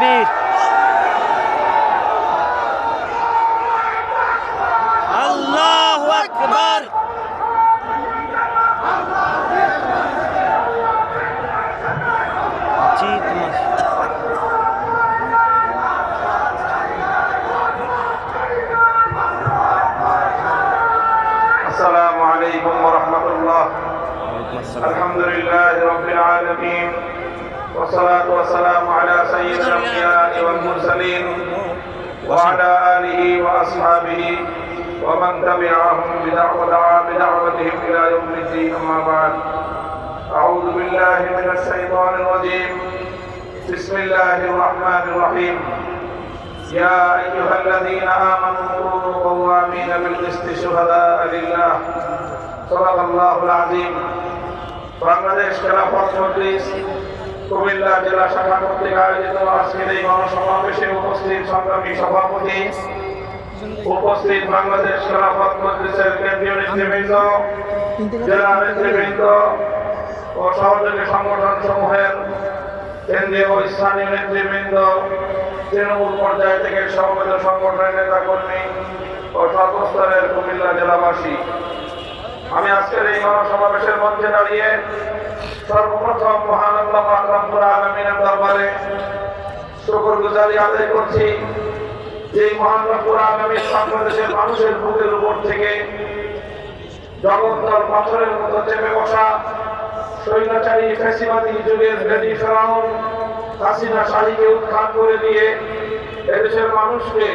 Embiid. والصلاة والسلام على سيد الأنبياء والمرسلين وعلى آله وأصحابه ومن تبعهم بدعوة بدعوتهم إلى يوم الدين أما بعد أعوذ بالله من الشيطان الرجيم بسم الله الرحمن الرحيم يا أيها الذين آمنوا كونوا قوامين بالقسط شهداء لله صدق الله العظيم Bangladesh Khelafat Majlis Comilla জেলা শাখা কর্তৃক আয়োজিত আজকের এই গণসমাবেশে উপস্থিত সংগ্রামী সভাপতি, উপস্থিত বাংলাদেশ খেলাফত মজলিসের কেন্দ্রীয় নেতৃবৃন্দ, জেলা নেতৃবৃন্দ ও সহযোগী সংগঠন সমূহের কেন্দ্রীয় স্থানীয় নেতৃবৃন্দ, তৃণমূল পর্যায় থেকে সমবেত সংগঠনের নেতা কর্মী ও সর্বস্তরের কুমিল্লা জেলাবাসী। আমি আজকের এই গণসমাবেশের মঞ্চে দাঁড়িয়ে সর্বপ্রথম মহান আল্লাহ আকরামপুর আলমিনের দরবারে শুকর গুজারি আদায় করছি। যে মহান রব্বুল আলমিন বাংলাদেশের মানুষের বুকের উপর থেকে জগত্তর পাথরের মতো চেপে বসা স্বৈরাচারী ফ্যাসিবাদী যুগের রেডি ফেরাউন হাসিনা শাহীকে উৎখাত করে দিয়ে এদেশের মানুষকে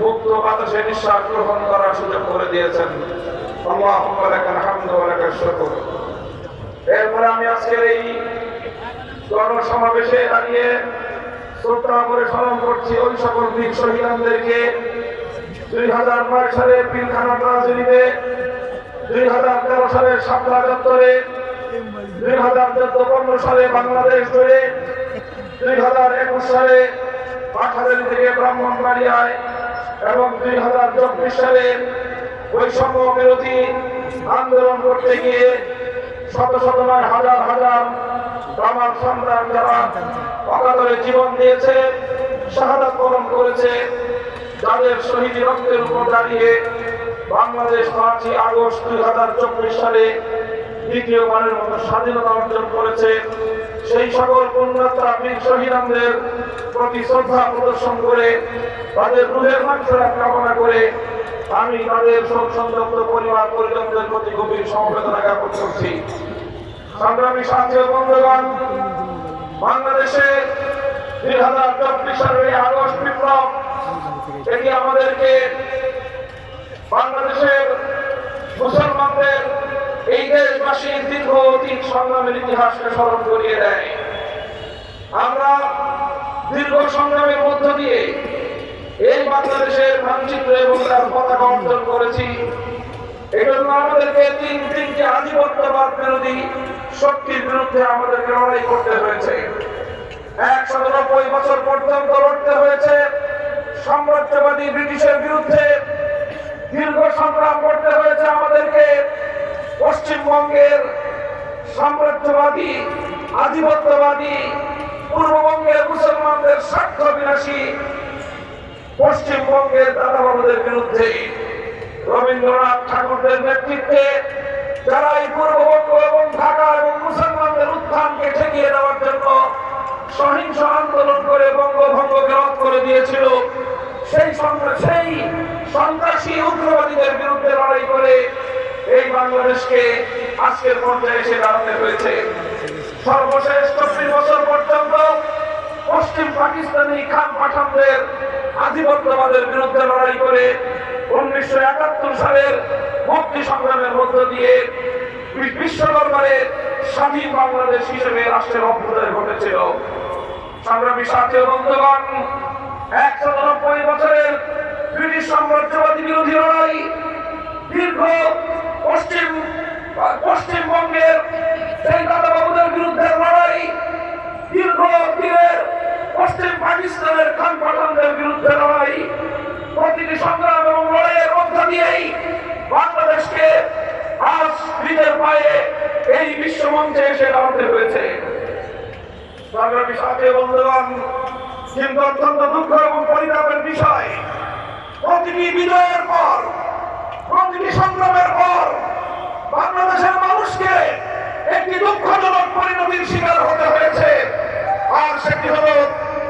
মুক্ত বাতাসে নিঃশ্বাস গ্রহণ করার সুযোগ করে দিয়েছেন। আল্লাহুম্মা লাকাল হামদু ওয়া শুকর। এরপরে আমি আজকের এই গণসমাবেশে দাঁড়িয়ে শ্রদ্ধা করে স্মরণ করছি ওই সকল বীর শহীদদেরকে দুই হাজার নয় সালে পিলখানা ট্রাজেডিতে দুই হাজার তেরো সালের শাপলা চত্বরে দুই হাজার চোদ্দ পনেরো সালে বাংলাদেশ জুড়ে দুই হাজার একুশ সালে পাঠাদারি থেকে ব্রাহ্মণবাড়িয়ায় এবং দুই হাজার চব্বিশ সালে বৈষম্য বিরোধী আন্দোলন করতে গিয়ে শত শত নয়, হাজার হাজার আমার সন্তান যারা অকাতরে জীবন দিয়েছে, শাহাদাত বরণ করেছে, যাদের শহীদ রক্তের উপর দাঁড়িয়ে বাংলাদেশ পাঁচই আগস্ট দুই হাজার চব্বিশ সালে দ্বিতীয়বারের মতো স্বাধীনতা অর্জন করেছে, সেই সকল পুণ্যাত্মা বীর শহীদদের প্রতি শ্রদ্ধা প্রদর্শন করে, তাদের রুহের মাংসরা কামনা করে, আমি তাদের শোক সংযুক্ত পরিবার পরিজনদের প্রতি গভীর সমবেদনা জ্ঞাপন করছি। সংগ্রামী সাথী বন্ধুগণ, বাংলাদেশে দুই হাজার চব্বিশ সালের আগস্ট বিপ্লব, এটি আমাদেরকে বাংলাদেশের মুসলমানদের এই দেশবাসীর দীর্ঘ সংগ্রামের ইতিহাসকে স্মরণ করিয়ে দেয়। আমরা দীর্ঘ সংগ্রামের মধ্য দিয়ে এই বাংলাদেশের মানচিত্র এবং তার পতাকা অর্জন করেছি। এজন্য আমাদেরকে তিন তিনটি আধিপত্যবাদ বিরোধী শক্তির বিরুদ্ধে আমাদেরকে লড়াই করতে হয়েছে। একশো নব্বই বছর পর্যন্ত লড়তে হয়েছে। সাম্রাজ্যবাদী ব্রিটিশের বিরুদ্ধে দীর্ঘ সংগ্রাম করতে হয়েছে আমাদেরকে। পশ্চিমবঙ্গের সাম্রাজ্যবাদী, আধিপত্যবাদী, পূর্ববঙ্গের মুসলমানদের স্বার্থ বিনাশী পশ্চিমবঙ্গের দাদাবাবুদের বিরুদ্ধে রবীন্দ্রনাথ ঠাকুরদের নেতৃত্বে যারা এই পূর্ববঙ্গ সহিংস আন্দোলন করে বঙ্গভঙ্গ রদ করে দিয়েছিল। সেই সেই সন্ত্রাসী উগ্রবাদীদের বিরুদ্ধে লড়াই করে এই বাংলাদেশকে আজকের পর্যায়ে এসে দাঁড়াতে হয়েছে। সর্বশেষ চব্বিশ বছর পর্যন্ত পশ্চিম পাকিস্তানি খান পাঠানদের আধিপত্যবাদের বিরুদ্ধে লড়াই করে উনিশশো একাত্তর সালের মুক্তি সংগ্রামের মধ্য দিয়ে বিশ্ব দরবারে স্বাধীন বাংলাদেশ হিসেবে রাষ্ট্রের অভ্যুদয় ঘটেছিল। সংগ্রামী সাথী বন্ধুগণ একশো নব্বই বছরের ব্রিটিশ সাম্রাজ্যবাদী বিরোধী লড়াই দীর্ঘ পশ্চিম, পশ্চিমবঙ্গের সেই দাদাবাবুদের বিরুদ্ধে লড়াই, দীর্ঘ দিনের পশ্চিম পাকিস্তানের খান বিরুদ্ধে লড়াই, প্রতিটি সংগ্রাম এবং লড়াইয়ের মধ্য বাংলাদেশকে আজ নিজের পায়ে এই বিশ্বমঞ্চে এসে দাঁড়াতে হয়েছে। সংগ্রামী সাথী বন্ধুগণ কিন্তু অত্যন্ত দুঃখ এবং পরিতাপের বিষয় প্রতিটি বিজয়ের পর প্রতিটি সংগ্রামের পর বাংলাদেশের মানুষকে একটি দুঃখজনক পরিণতির শিকার হতে হয়েছে। আর সেটি হলো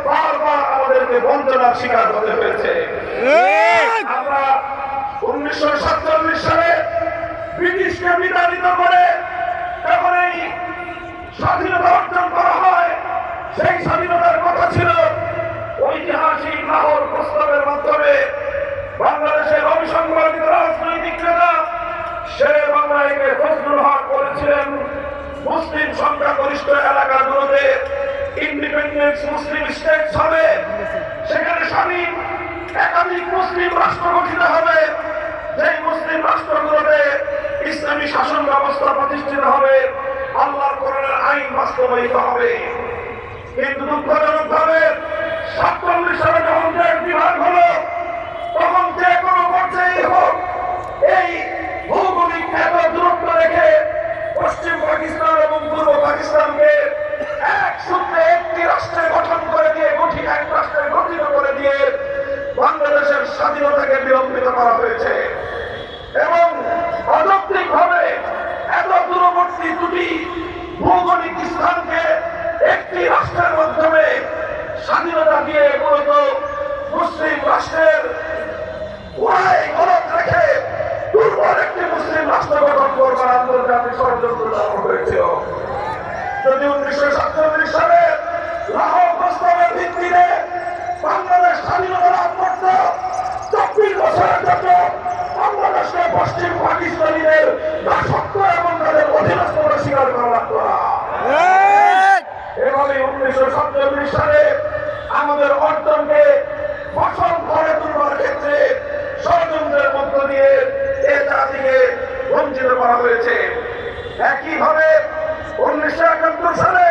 বারবার আমাদেরকে বঞ্চনার শিকার হতে হয়েছে। আমরা উনিশশো সাতচল্লিশ সালে ব্রিটিশকে বিতাড়িত করে যখন এই স্বাধীনতা অর্জন করা হয়। সেই স্বাধীনতার কথা ছিল। ঐতিহাসিক লাহোর প্রস্তাবের মাধ্যমে বাংলাদেশের অবিসংবাদিত রাজনৈতিক নেতা শেরে বাংলাকে ফজলুল হক করেছিলেন মুসলিম সংখ্যাগরিষ্ঠ এলাকাগুলোতে ইন্ডিপেন্ডেন্স মুসলিম স্টেটস হবে। সেখানে স্বাধীন, একাধিক মুসলিম রাষ্ট্র গঠিত হবে। যেই মুসলিম রাষ্ট্রগুলোতে ইসলামী শাসন ব্যবস্থা প্রতিষ্ঠিত হবে, আল্লাহর কোরআনের আইন বাস্তবায়িত হবে। কিন্তু দুঃখজনক ভাবে সাতচল্লিশ সালে যখন দেশ বিভাগ হলো, তখন যে কোনো পর্যায়ে হোক, এই ভৌগোলিক এত দূরত্ব রেখে পশ্চিম পাকিস্তান এবং পূর্ব পাকিস্তানকে এক সূত্রে একটি রাষ্ট্রে গঠন করে দিয়ে গঠি এক রাষ্ট্রে গঠিত করে দিয়ে বাংলাদেশের স্বাধীনতাকে বিলম্বিত করা হয়েছে এবং অযৌক্তিক ভাবে এত দূরবর্তী দুটি ভৌগোলিক স্থানকে একটি রাষ্ট্রের মাধ্যমে স্বাধীনতা দিয়ে মূলত মুসলিম রাষ্ট্রের ওয়াই গলত রেখে দুর্বল একটি মুসলিম রাষ্ট্র গঠন করবার আন্তর্জাতিক ষড়যন্ত্র চালানো হয়েছিল যদি উনিশশো সাতচল্লিশ সালে লাহোর প্রস্তাবের ভিত্তিতে বাংলাদেশ স্বাধীনতা লাভ করত চব্বিশ বছরের জন্য বাংলাদেশকে পশ্চিম পাকিস্তানিদের দাসত্ব এবং তাদের অধীনস্থতা স্বীকার করা লাগতো না এভাবে উনিশশো সাতচল্লিশ সালে আমাদের অর্জনকে ফসল ঘরে তুলবার ক্ষেত্রে ষড়যন্ত্রের মধ্য দিয়ে এ জাতিকে বঞ্চিত করা হয়েছে। একইভাবে উনিশশো একাত্তর সালে,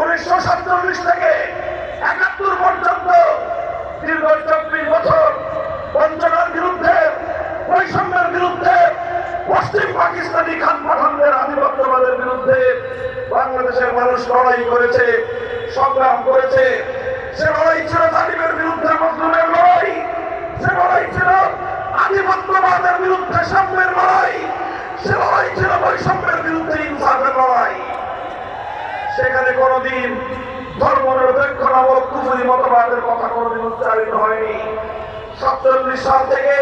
উনিশশো সাতচল্লিশ থেকে একাত্তর পর্যন্ত দীর্ঘ চব্বিশ বছর বঞ্চনার বিরুদ্ধে, বৈষম্যের বিরুদ্ধে, পশ্চিম পাকিস্তানি খান পাঠানদের আধিপত্যবাদের বিরুদ্ধে বাংলাদেশের মানুষ লড়াই করেছে, সংগ্রাম করেছে। সে লড়াই ছিল তালিমের বিরুদ্ধে মজলুমের লড়াই। সে লড়াই ছিল সেখানে কোনোদিন ধর্ম নিরপেক্ষ নামক কুফুরি মতবাদের কথা কোনোদিন উচ্চারিত হয়নি। সাতচল্লিশ সাল থেকে